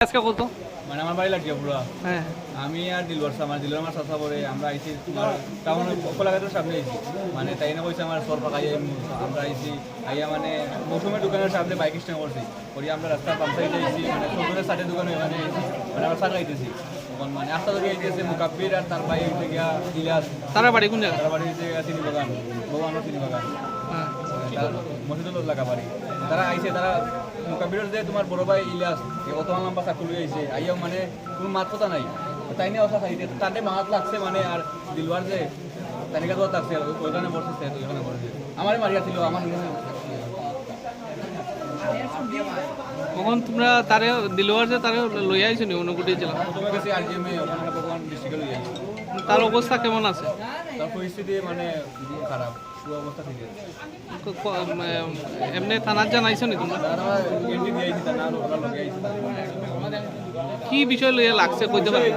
আজকে কত? মানে আমার বাড়ি লাগিয়ে পুরো। হ্যাঁ। আমি আর দিলবর আমার দিলর আমার চাষা পরে আমরা আইছি তোমার টাউন কলাঘাটের সামনে আইছি। মানে তাই না কইছে আমার সর পাকাই আমরা আইছি আইয়া মানে মৌসুমের দোকানের সামনে বাইক স্ট্যান্ড করছি করি আমরা রাস্তার পাম্প সাইডে আইছি মানে সরকারের সাইডে দোকানে মানে মানে আমরা সার আইতেছি তখন মানে আস্তা ধরে আইতেছে মুকাব্বির আর তার ভাই হইতে গিয়া ইলিয়াস তারা বাড়ি কোন জায়গা? তারা বাড়ি হইতে গিয়া চিনি বাগান ভগবানের চিনি বাগান হ্যাঁ মসজিদুল লাগা বাড়ি তারা আইছে তারা মুকাবিরের যে তোমার বড় ভাই ইলিয়াস কত লম্বা চাকুলি আইছে আইয়াও মানে কোনো মাত কথা নাই। তাই নিয়ে অসা খাইতে তাতে মাত লাগছে মানে আর দিলওয়ার যে তানিকা তো লাগছে ওইখানে বসে সে ওইখানে বসে আমারই মারিয়া ছিল আমার কখন তোমরা তারে দিলওয়ার যে তারে লই আইছো নি অনুকুটি জেলা? প্রথমে গেছি আর জি এম এ ওখানে ভগবান ডিস্ট্রিক্টে লই আইছি তার অবস্থা কেমন আছে? তার পরিস্থিতি মানে খারাপ এমনি থানার জানাইছো নি তোমরা? কি বিষয় লইয়া লাগছে কইতে পারি